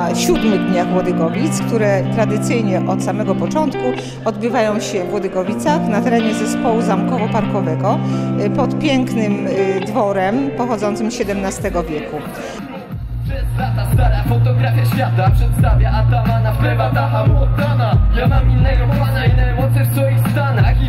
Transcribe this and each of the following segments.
Na siódmych dniach Włodygowic, które tradycyjnie od samego początku odbywają się w Włodygowicach na terenie zespołu zamkowo-parkowego y, pod pięknym y, dworem pochodzącym z XVII wieku. Przez lata stara fotografia świata Przedstawia Atamana w Montana Ja mam innego pana, inne moce w swoich stanach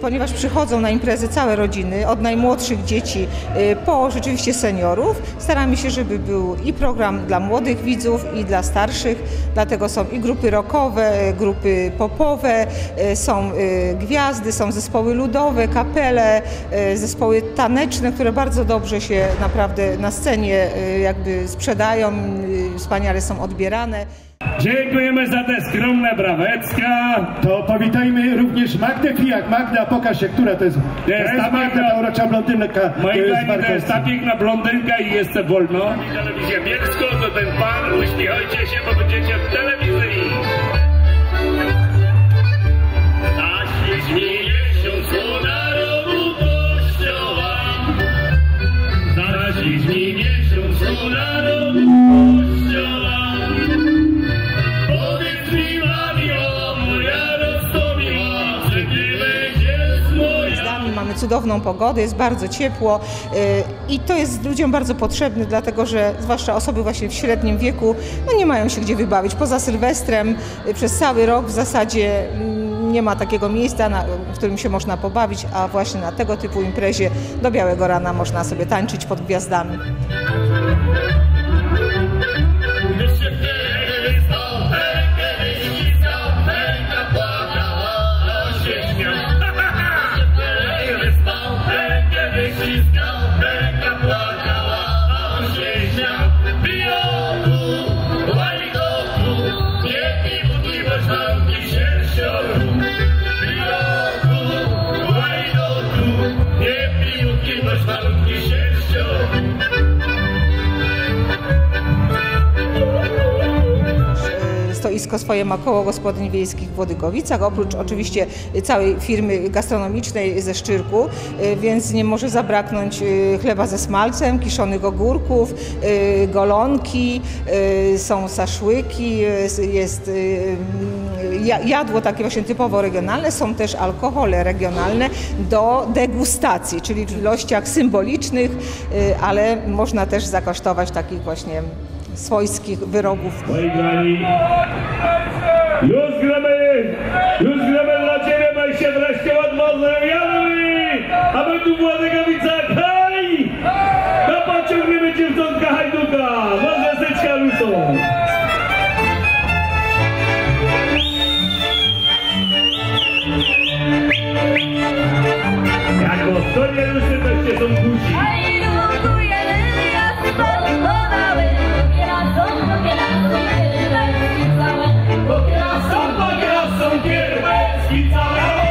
ponieważ przychodzą na imprezy całe rodziny, od najmłodszych dzieci y, po rzeczywiście seniorów. Staramy się, żeby był i program dla młodych widzów, i dla starszych, dlatego są i grupy rockowe, grupy popowe, y, są y, gwiazdy, są zespoły ludowe, kapele, y, zespoły taneczne, które bardzo dobrze się naprawdę na scenie y, jakby sprzedają, y, wspaniale są odbierane. Dziękujemy za te skromne brawecka. To powitajmy również Magdę Pijak. Magda, pokaż się, która to jest. To jest ta Magda. ta urocza blondynka. Moi e, z kochani, to jest ta piękna blondynka i jeszcze wolno. Telewizja Bielsko, to ten pan, uśmiechajcie się, bo będziecie w telewizji. Zaświeć miesiąc na rogu kościoła. Zaświeć mi miesiąc na rogu kościoła. Mamy cudowną pogodę, jest bardzo ciepło y, i to jest ludziom bardzo potrzebne, dlatego że zwłaszcza osoby właśnie w średnim wieku no nie mają się gdzie wybawić. Poza Sylwestrem y, przez cały rok w zasadzie mm, nie ma takiego miejsca, na, w którym się można pobawić, a właśnie na tego typu imprezie do białego rana można sobie tańczyć pod gwiazdami. Para un stoisko swoje ma koło gospodyń wiejskich w Włodygowicach, oprócz oczywiście całej firmy gastronomicznej ze Szczyrku, y, więc nie może zabraknąć y, chleba ze smalcem, kiszonych ogórków, y, golonki, są saszłyki, jest ja- jadło takie właśnie typowo regionalne, są też alkohole regionalne do degustacji, czyli w ilościach symbolicznych, ale można też zakosztować takich właśnie swojskich wyrobów już gramy, już Dziękuję, Dziękuję.